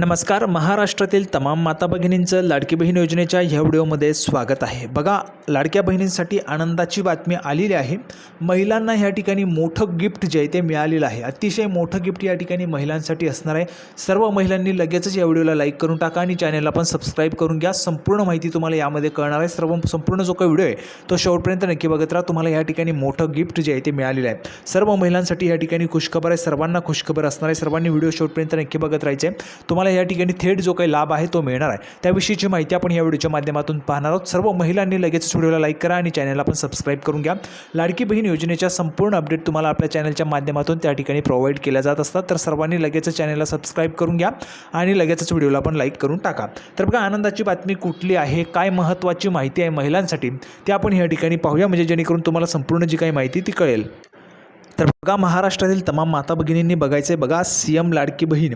नमस्कार महाराष्ट्रातील तमाम माता भगिनींचं लाडकी बहीण योजनेच्या ह्या व्हिडिओमध्ये स्वागत आहे. बघा लाडक्या बहिणींसाठी आनंदाची बातमी आलेली आहे. महिलांना ह्या ठिकाणी मोठं गिफ्ट जे आहे ते मिळालेलं आहे. अतिशय मोठं गिफ्ट या ठिकाणी महिलांसाठी असणार आहे. सर्व महिलांनी लगेचच या व्हिडिओला लाईक करून टाका आणि चॅनलला पण सबस्क्राईब करून घ्या. संपूर्ण माहिती तुम्हाला यामध्ये कळणार आहे. सर्व संपूर्ण जो काही व्हिडिओ आहे तो शेवटपर्यंत नक्की बघत राहा. तुम्हाला या ठिकाणी मोठं गिफ्ट जे आहे ते मिळालेलं आहे. सर्व महिलांसाठी या ठिकाणी खुशखबर आहे. सर्वांना खुशखबर असणार आहे. सर्वांनी व्हिडिओ शेवटपर्यंत नक्की बघत राहायचे तुम्हाला तुम्हाला या ठिकाणी थेट जो काही लाभ आहे तो मिळणार आहे. त्याविषयीची माहिती आपण या व्हिडिओच्या माध्यमातून पाहणार आहोत. सर्व महिलांनी लगेच व्हिडिओला लाईक करा आणि चॅनलला पण सबस्क्राईब करून घ्या. लाडकी बहीण योजनेच्या संपूर्ण अपडेट तुम्हाला आपल्या चॅनलच्या माध्यमातून त्या ठिकाणी प्रोव्हाइड केल्या जात असतात. तर सर्वांनी लगेच चॅनलला सबस्क्राईब करून घ्या आणि लगेचच व्हिडिओला पण लाईक करून टाका. तर बघा आनंदाची बातमी कुठली आहे? काय महत्त्वाची माहिती आहे महिलांसाठी? ते आपण या ठिकाणी पाहूया. म्हणजे जेणेकरून तुम्हाला संपूर्ण जी काही माहिती ती कळेल. तर बघा महाराष्ट्रातील तमाम माता भगिनींनी बघायचं आहे बघा सी एम लाडकी बहीण.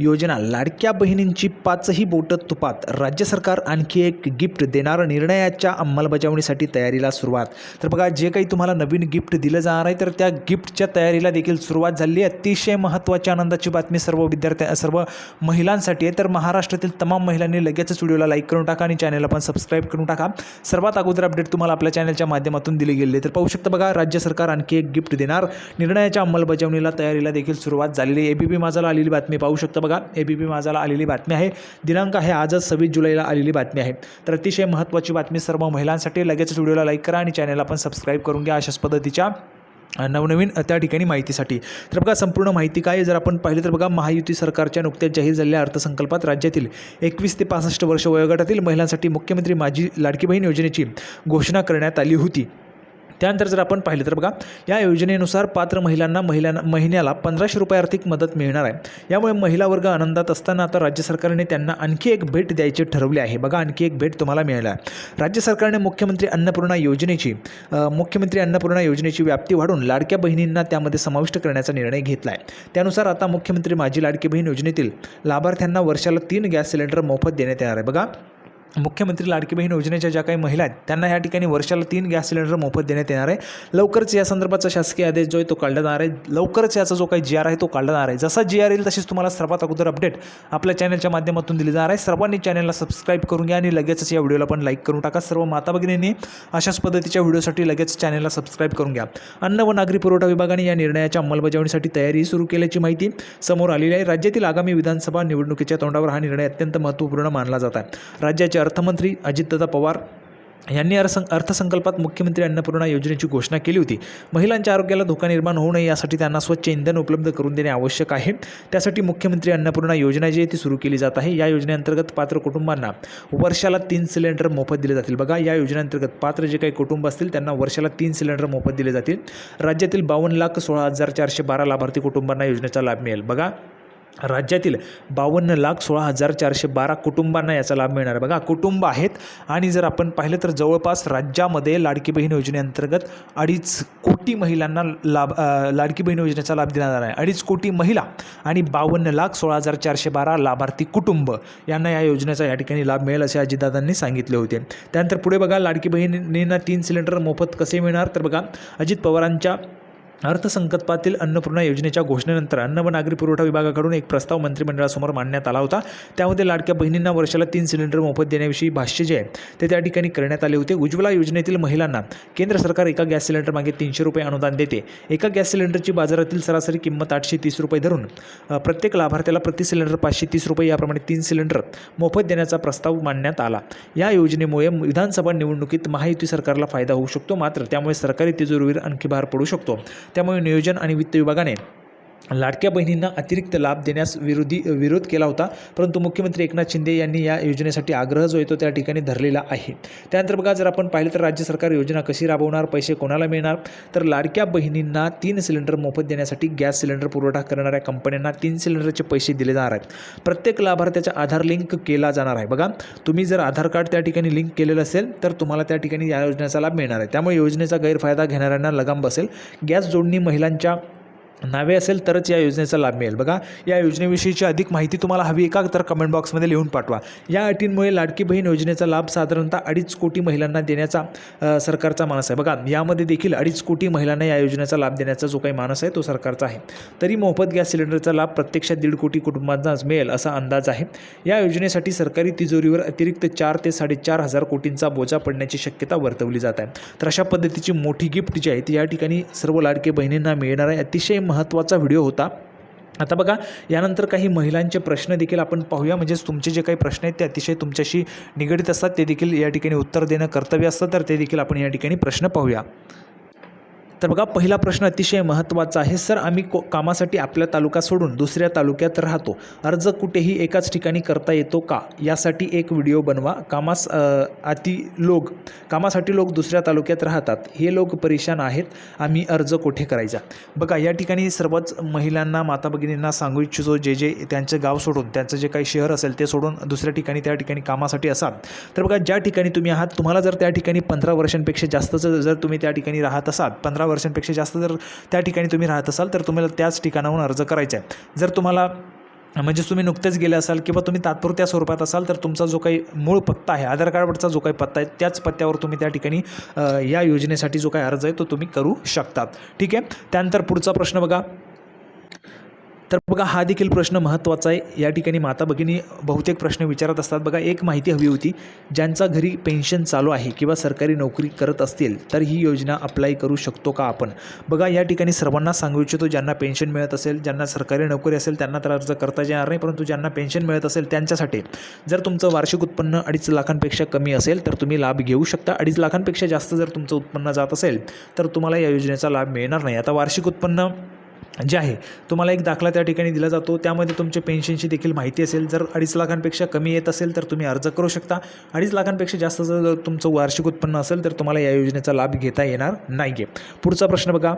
योजना. लाडक्या बहिणींची पाचही बोटं तुपात. राज्य सरकार आणखी एक गिफ्ट देणारं निर्णयाच्या अंमलबजावणीसाठी तयारीला सुरुवात. तर बघा जे काही तुम्हाला नवीन गिफ्ट दिलं जाणार आहे तर त्या गिफ्टच्या तयारीला देखील सुरुवात झाली आहे. अतिशय महत्त्वाची आनंदाची बातमी सर्व विद्यार्थ्या सर्व महिलांसाठी आहे. तर महाराष्ट्रातील तमाम महिलांनी लगेचच व्हिडिओला लाईक करून टाका आणि चॅनलला पण सबस्क्राईब करून टाका. सर्वात अगोदर अपडेट तुम्हाला आपल्या चॅनलच्या माध्यमातून दिली गेली तर पाहू शकता बघा राज्य सरकार आणखी एक गिफ्ट देणार. निर्णयाच्या अंमलबजावणीला तयारीला देखील सुरुवात झालेली आहे. ए बी पी माझाला आलेली बातमी पाहू शकता बघा ए बी पी माझाला आलेली बातमी आहे. दिनांक आहे आजच सव्वीस जुलैला आलेली बातमी आहे. तर अतिशय महत्त्वाची बातमी सर्व महिलांसाठी. लगेचच व्हिडिओला लाईक करा आणि चॅनलला पण सबस्क्राईब करून घ्या अशाच पद्धतीच्या नवनवीन त्या ठिकाणी माहितीसाठी. तर बघा संपूर्ण माहिती काय जर आपण पाहिलं तर बघा महायुती सरकारच्या नुकत्याच जाहीर झालेल्या अर्थसंकल्पात राज्यातील एकवीस ते पासष्ट वर्ष वयोगटातील महिलांसाठी मुख्यमंत्री माझी लाडकी बहीण योजनेची घोषणा करण्यात आली होती. त्यानंतर जर आपण पाहिलं तर बघा या योजनेनुसार पात्र महिलांना महिलांना महिन्याला पंधराशे रुपये आर्थिक मदत मिळणार आहे. यामुळे महिला वर्ग आनंदात असताना आता राज्य सरकारने त्यांना आणखी एक भेट द्यायचे ठरवले आहे. बघा आणखी एक भेट तुम्हाला मिळाला आहे. राज्य सरकारने मुख्यमंत्री अन्नपूर्णा योजनेची मुख्यमंत्री अन्नपूर्णा योजनेची व्याप्ती वाढून लाडक्या बहिणींना त्यामध्ये समाविष्ट करण्याचा निर्णय घेतला आहे त्यानुसार आता मुख्यमंत्री माझी लाडकी बहीण योजनेतील लाभार्थ्यांना वर्षाला तीन गॅस सिलेंडर मोफत देण्यात येणार आहे. बघा मुख्यमंत्री लाडकी बहीण योजनेच्या ज्या काही महिला आहेत त्यांना या ठिकाणी वर्षाला तीन गॅस सिलेंडर मोफत देण्यात येणार आहे. लवकरच या संदर्भाचा शासकीय आदेश जो आहे तो काढला जाणार आहे. लवकरच याचा जो काही जी आर आहे तो काढला जाणार आहे. जसा जी आर येईल तशीच तुम्हाला सर्वात अगोदर अपडेट आपल्या चॅनलच्या माध्यमातून दिली जाणार आहे. सर्वांनी चॅनलला सबस्क्राईब करून घ्या आणि लगेचच या व्हिडिओला पण लाईक करून टाका. सर्व माता भगिनींनी अशाच पद्धतीच्या व्हिडिओसाठी लगेच चॅनलला सबस्क्राईब करून घ्या. अन्न व नागरी पुरवठा विभागाने या निर्णयाच्या अंमलबजावणीसाठी तयारी सुरू केल्याची माहिती समोर आलेली आहे. राज्यातील आगामी विधानसभा निवडणुकीच्या तोंडावर हा निर्णय अत्यंत महत्त्वपूर्ण मानला जात आहे. राज्याच्या अर्थमंत्री अजितदादा पवार यांनी अर्थसं अर्थसंकल्पात मुख्यमंत्री अन्नपूर्णा योजनेची घोषणा केली होती. महिलांच्या आरोग्याला धोका निर्माण होऊ नये यासाठी त्यांना स्वच्छ इंधन उपलब्ध करून देणे आवश्यक आहे. त्यासाठी मुख्यमंत्री अन्नपूर्णा योजना जी आहे ती सुरू केली जात आहे. या योजनेअंतर्गत पात्र कुटुंबांना वर्षाला तीन सिलेंडर मोफत दिले जातील. बघा या योजनेअंतर्गत पात्र जे काही कुटुंब असतील त्यांना वर्षाला तीन सिलेंडर मोफत दिले जातील. राज्यातील बावन्न लाख सोळा हजार चारशे बारा लाभार्थी कुटुंबांना योजनेचा लाभ मिळेल. बघा राज्यातील बावन्न लाख सोळा हजार चारशे बारा कुटुंबांना याचा लाभ मिळणार. आहे बघा कुटुंब आहेत आणि जर आपण पाहिलं तर जवळपास राज्यामध्ये लाडकी बहीण योजनेअंतर्गत अडीच कोटी महिलांना लाभ लाडकी बहीण योजनेचा लाभ दिला जाणार आहे. अडीच कोटी महिला आणि बावन्न लाख सोळा हजार चारशे बारा लाभार्थी कुटुंब यांना या योजनेचा या ठिकाणी लाभ मिळेल असे अजितदादांनी सांगितले होते. त्यानंतर पुढे बघा लाडकी बहिणींना तीन सिलेंडर मोफत कसे मिळणार? तर बघा अजित पवारांच्या अर्थसंकल्पातील अन्नपूर्णा योजनेच्या घोषणेनंतर अन्न व नागरी पुरवठा विभागाकडून एक प्रस्ताव मंत्रिमंडळासमोर मांडण्यात आला होता. त्यामध्ये लाडक्या बहिणींना वर्षाला तीन सिलेंडर मोफत देण्याविषयी भाष्य जे आहे ते त्या ठिकाणी करण्यात आले होते. उज्ज्वला योजनेतील महिलांना केंद्र सरकार एका गॅस सिलेंडर मागे तीनशे रुपये अनुदान देते. एका गॅस सिलेंडरची बाजारातील सरासरी किंमत आठशे तीस रुपये धरून प्रत्येक लाभार्थ्याला प्रति सिलेंडर पाचशे तीस रुपये याप्रमाणे तीन सिलेंडर मोफत देण्याचा प्रस्ताव मांडण्यात आला. या योजनेमुळे विधानसभा निवडणुकीत महायुती सरकारला फायदा होऊ शकतो मात्र त्यामुळे सरकारी तिजोरीवर आणखी भार पडू शकतो. त्यामुळे नियोजन आणि वित्त विभागाने लाडक्या बहिणींना अतिरिक्त लाभ देण्यास विरोधी विरोध केला होता. परंतु मुख्यमंत्री एकनाथ शिंदे यांनी या योजनेसाठी आग्रह जो येतो त्या ठिकाणी धरलेला आहे. त्यानंतर बघा जर आपण पाहिलं तर राज्य सरकार योजना कशी राबवणार पैसे कोणाला मिळणार? तर लाडक्या बहिणींना तीन सिलेंडर मोफत देण्यासाठी गॅस सिलेंडर पुरवठा करणाऱ्या कंपन्यांना तीन सिलेंडरचे पैसे दिले जाणार आहेत. प्रत्येक लाभार्थ्याचा आधार लिंक केला जाणार आहे. बघा तुम्ही जर आधार कार्ड त्या ठिकाणी लिंक केलेलं असेल तर तुम्हाला त्या ठिकाणी या योजनेचा लाभ मिळणार आहे. त्यामुळे योजनेचा गैरफायदा घेणाऱ्यांना लगाम बसेल. गॅस जोडणी महिलांच्या नावे असेल तरच या योजनेचा लाभ मिळेल. बघा या योजनेविषयीची अधिक माहिती तुम्हाला हवी एका का? तर कमेंट बॉक्समध्ये लिहून पाठवा. या अटींमुळे लाडकी बहीण योजनेचा लाभ साधारणतः अडीच कोटी महिलांना देण्याचा सरकारचा मानस आहे. बघा यामध्ये देखील अडीच कोटी महिलांना या योजनेचा लाभ देण्याचा जो काही मानस आहे तो सरकारचा आहे. तरी मोफत गॅस सिलेंडरचा लाभ प्रत्यक्षात दीड कोटी कुटुंबांनाच मिळेल असा अंदाज आहे. या योजनेसाठी सरकारी तिजोरीवर अतिरिक्त चार ते साडेचार हजार कोटींचा बोजा पडण्याची शक्यता वर्तवली जात आहे. तर अशा पद्धतीची मोठी गिफ्ट जी आहे ती या ठिकाणी सर्व लाडके बहिणींना मिळणार आहे. अतिशय महत्त्वाचा व्हिडिओ होता. आता बघा यानंतर काही महिलांचे प्रश्न देखील आपण पाहूया. म्हणजेच तुमचे जे काही प्रश्न आहेत ते अतिशय तुमच्याशी निगडीत असतात. ते देखील या ठिकाणी उत्तर देणं कर्तव्य असतं. तर ते देखील आपण या ठिकाणी प्रश्न पाहूया. तर बघा पहिला प्रश्न अतिशय महत्त्वाचा आहे. सर आम्ही को कामासाठी आपल्या तालुका सोडून दुसऱ्या तालुक्यात राहतो. अर्ज कुठेही एकाच ठिकाणी करता येतो का? यासाठी एक व्हिडिओ बनवा. कामास अति लोक कामासाठी लोक दुसऱ्या तालुक्यात राहतात. हे लोक परेशान आहेत. आम्ही अर्ज कुठे करायचा? बघा या ठिकाणी सर्वच महिलांना माता भगिनींना सांगू इच्छितो जे जे त्यांचं गाव सोडून त्यांचं जे काही शहर असेल ते सोडून दुसऱ्या ठिकाणी त्या ठिकाणी कामासाठी असाल. तर बघा ज्या ठिकाणी तुम्ही आहात तुम्हाला जर त्या ठिकाणी पंधरा वर्षांपेक्षा जास्तचं जर तुम्ही त्या ठिकाणी राहत असाल पंधरा वर्षांपेक्षा जास्त जर त्या ठिकाणी तुम्ही राहत असाल तर तुम्हाला त्याच ठिकाणाहून अर्ज करायचा आहे. जर तुम्हाला म्हणजे तुम्ही नुकतेच गेले असाल किंवा तुम्ही तात्पुरत्या स्वरूपात असाल तर तुमचा जो काही मूळ पत्ता आहे आधार कार्डवरचा जो काही पत्ता आहे त्याच पत्त्यावर तुम्ही त्या ठिकाणी या योजनेसाठी जो काही अर्ज आहे तो तुम्ही करू शकतात ठीक आहे? त्यानंतर पुढचा प्रश्न बघा. तर बघा हा देखील प्रश्न महत्त्वाचा आहे. या ठिकाणी माता भगिनी बहुतेक प्रश्न विचारत असतात. बघा एक माहिती हवी होती. ज्यांचा घरी पेन्शन चालू आहे किंवा सरकारी नोकरी करत असतील तर ही योजना अप्लाय करू शकतो का आपण? बघा या ठिकाणी सर्वांना सांगू इच्छितो ज्यांना पेन्शन मिळत असेल ज्यांना सरकारी नोकरी असेल त्यांना तर अर्ज करता येणार नाही परंतु ज्यांना पेन्शन मिळत असेल त्यांच्यासाठी. जर तुमचं वार्षिक उत्पन्न अडीच लाखांपेक्षा कमी असेल तर तुम्ही लाभ घेऊ शकता. अडीच लाखांपेक्षा जास्त जर तुमचं उत्पन्न जात असेल तर तुम्हाला या योजनेचा लाभ मिळणार नाही. आता वार्षिक उत्पन्न जे आहे तुम्हाला एक दाखला त्या ठिकाणी दिला जातो. त्यामध्ये तुमच्या पेन्शनची देखील माहिती असेल. जर अडीच लाखांपेक्षा कमी येत असेल तर तुम्ही अर्ज करू शकता. अडीच लाखांपेक्षा जास्त जर तुमचं वार्षिक उत्पन्न असेल तर तुम्हाला या योजनेचा लाभ घेता येणार नाही आहे पुढचा प्रश्न बघा.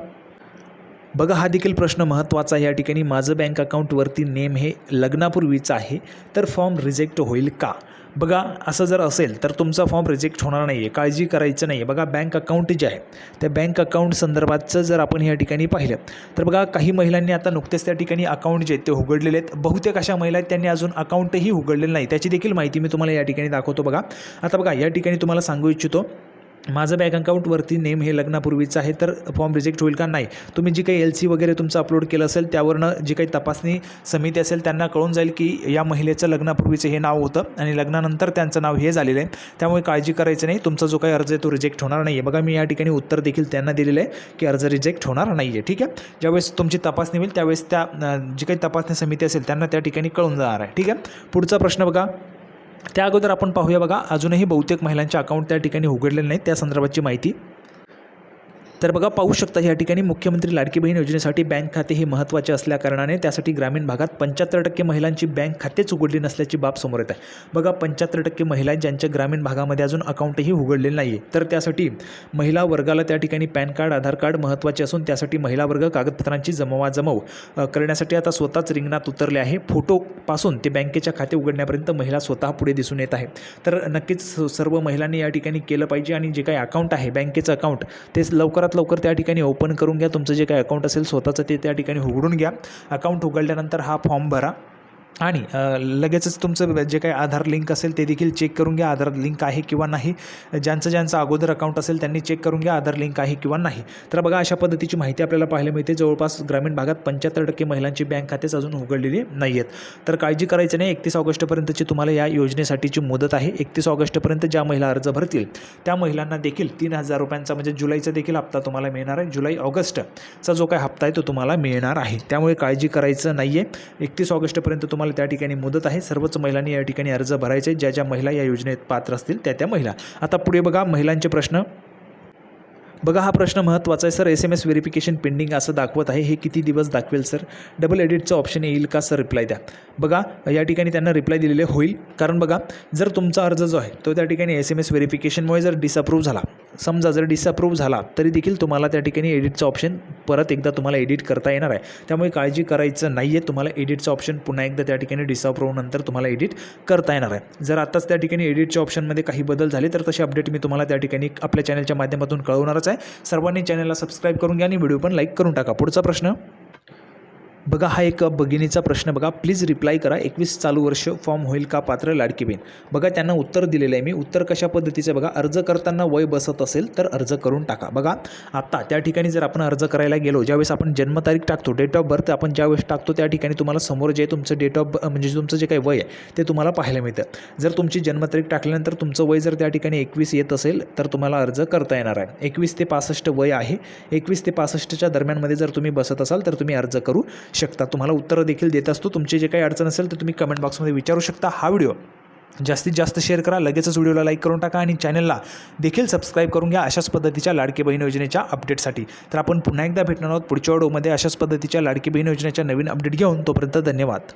बघा हा देखील प्रश्न महत्त्वाचा या ठिकाणी माझं बँक अकाउंटवरती नेम हे लग्नापूर्वीचं आहे तर फॉर्म रिजेक्ट होईल का? बघा असं जर असेल तर तुमचा फॉर्म रिजेक्ट होणार नाही आहे काळजी करायचं नाही आहे बघा बँक अकाउंट जे आहे त्या बँक अकाउंट संदर्भातचं जर आपण या ठिकाणी पाहिलं तर बघा काही महिलांनी आता नुकतेच त्या ठिकाणी अकाउंट जे आहेत ते उघडलेले आहेत. बहुतेक अशा महिला आहेत त्यांनी अजून अकाउंटही उघडलेलं नाही. त्याची देखील माहिती मी तुम्हाला या ठिकाणी दाखवतो बघा. आता बघा या ठिकाणी तुम्हाला सांगू इच्छितो माझं बँक अकाउंटवरती नेम हे लग्नापूर्वीचं आहे तर फॉर्म रिजेक्ट होईल का? नाही. तुम्ही जी काही एल सी वगैरे तुमचं अपलोड केलं असेल त्यावरनं जी काही तपासणी समिती असेल त्यांना कळून जाईल की या महिलेचं लग्नापूर्वीचं हे नाव होतं आणि लग्नानंतर त्यांचं नाव हे झालेलं आहे. त्यामुळे काळजी करायचं नाही. तुमचा जो काही अर्ज आहे तो रिजेक्ट होणार नाही आहे बघा मी या ठिकाणी उत्तर देखील त्यांना दिलेलं आहे की अर्ज रिजेक्ट होणार नाही आहे ठीक आहे? ज्यावेळेस तुमची तपासणी होईल त्यावेळेस त्या जी काही तपासणी समिती असेल त्यांना त्या ठिकाणी कळून जाणार आहे. ठीक आहे? पुढचा प्रश्न बघा. त्या अगोदर आपण पाहूया बघा अजूनही बहुतेक महिलांचे अकाउंट त्या ठिकाणी उघडलेले नाहीत. त्या संदर्भाची माहिती तर बघा पाहू शकता या ठिकाणी मुख्यमंत्री लाडकी बहीण योजनेसाठी बँक खाते हे महत्त्वाचे असल्याकारणाने त्यासाठी ग्रामीण भागात पंच्याहत्तर टक्के महिलांची बँक खातेच उघडली नसल्याची बाब समोर येत आहे. बघा पंच्याहत्तर टक्के महिला ज्यांच्या ग्रामीण भागामध्ये अजून अकाउंटही उघडलेलं नाही आहे तर त्यासाठी महिला वर्गाला त्या ठिकाणी पॅन कार्ड आधार कार्ड महत्त्वाचे असून त्यासाठी महिला वर्ग कागदपत्रांची जमवाजमव करण्यासाठी आता स्वतःच रिंगणात उतरले आहे. फोटोपासून ते बँकेच्या खाते उघडण्यापर्यंत महिला स्वतः पुढे दिसून येत आहे. तर नक्कीच सर्व महिलांनी या ठिकाणी केलं पाहिजे आणि जे काही अकाउंट आहे बँकेचं अकाउंट ते लवकरात लवकर त्या ठिकाणी ओपन करून घ्या. तुमचं जे काही अकाउंट असेल स्वतःचं ते त्या ठिकाणी उघडून घ्या. अकाउंट उघडल्यानंतर हा फॉर्म भरा. आणि लगेचच तुमचं जे काही आधार लिंक असेल ते देखील चेक करून घ्या आधार लिंक आहे किंवा नाही. ज्यांचं ज्यांचं अगोदर अकाउंट असेल त्यांनी चेक करून घ्या आधार लिंक आहे किंवा नाही. तर बघा अशा पद्धतीची माहिती आपल्याला पाहायला मिळते. जवळपास ग्रामीण भागात पंच्याहत्तर टक्के महिलांची बँक खातेच अजून उघडलेली नाही आहेत तर काळजी करायचं नाही. एकतीस ऑगस्टपर्यंतची तुम्हाला या योजनेसाठीची मुदत आहे. एकतीस ऑगस्टपर्यंत ज्या महिला अर्ज भरतील त्या महिलांना देखील तीन हजार रुपयांचा म्हणजे जुलैचा देखील हप्ता तुम्हाला मिळणार आहे. जुलै ऑगस्टचा जो काही हप्ता आहे तो तुम्हाला मिळणार आहे. त्यामुळे काळजी करायचं नाही आहे एकतीस ऑगस्टपर्यंत तुम्हाला त्या ठिकाणी मुदत आहे. सर्वच महिलांनी या ठिकाणी अर्ज भरायचे. ज्या ज्या महिला या योजनेत पात्र असतील त्या त्या महिला. आता पुढे बघा महिलांचे प्रश्न. बघा हा प्रश्न महत्त्वाचा आहे sir. S M S verification pending असं दाखवत आहे. हे किती दिवस दाखवेल सर? डबल एडिटचं ऑप्शन येईल का सर? रिप्लाय द्या. बघा या ठिकाणी त्यांना रिप्लाय दिलेले होईल. कारण बघा जर तुमचा अर्ज जो आहे तो त्या ठिकाणी एस एम एस व्हेरिफिकेशनमुळे जर डिसअप्रूव्ह झाला समजा जर डिसअप्रूव्ह झाला तरी देखील तुम्हाला त्या ठिकाणी एडिटचं ऑप्शन परत एकदा तुम्हाला एडिट करता येणार आहे. त्यामुळे काळजी करायचं नाही आहे तुम्हाला एडिटचं ऑप्शन पुन्हा एकदा त्या ठिकाणी डिसअप्रूव्ह नंतर तुम्हाला एडिट करता येणार आहे. जर आत्ताच त्या ठिकाणी एडिटच्या ऑप्शनमध्ये काही बदल झाले तर तसे अपडेट मी तुम्हाला त्या ठिकाणी आपल्या चॅनलच्या माध्यमातून कळवणारच आहे. सर्वांनी चॅनलला सबस्क्राईब करून घ्या आणि व्हिडिओ पण लाईक करून टाका. पुढचा प्रश्न. बघा हा एक भगिनीचा प्रश्न बघा. प्लीज रिप्लाय करा. एकवीस चालू वर्ष फॉर्म होईल का पात्र लाडकी बहीण? बघा त्यांना उत्तर दिलेलं आहे मी. उत्तर कशा पद्धतीचं बघा. अर्ज करताना वय बसत असेल तर अर्ज करून टाका. बघा आत्ता त्या ठिकाणी जर आपण अर्ज करायला गेलो ज्यावेळेस आपण जन्मतारीख टाकतो डेट ऑफ बर्थ आपण ज्यावेळेस टाकतो त्या ठिकाणी तुम्हाला समोर जे तुमचं डेट ऑफ म्हणजे तुमचं जे काही वय आहे ते तुम्हाला पाहायला मिळतं. जर तुमची जन्मतारीख टाकल्यानंतर तुमचं वय जर त्या ठिकाणी एकवीस येत असेल तर तुम्हाला अर्ज करता येणार आहे. एकवीस ते पासष्ट वय आहे. एकवीस ते पासष्टच्या दरम्यानमध्ये जर तुम्ही बसत असाल तर तुम्ही अर्ज करू शकता. तुम्हाला उत्तरं देखील देत असतो. तुमचे जे काही अडचण असेल तर तुम्ही कमेंट बॉक्समध्ये विचारू शकता. हा व्हिडिओ जास्तीत जास्त शेअर करा. लगेचच व्हिडिओला लाईक करून टाका आणि चॅनलला देखील सबस्क्राईब करून घ्या अशाच पद्धतीच्या लाडकी बहीण योजनेच्या अपडेटसाठी तर आपण पुन्हा एकदा भेटणार आहोत पुढच्या ऑडोमध्ये अशाच पद्धतीच्या लाडकी बहीण योजनेच्या नवीन अपडेट घेऊन. तोपर्यंत धन्यवाद.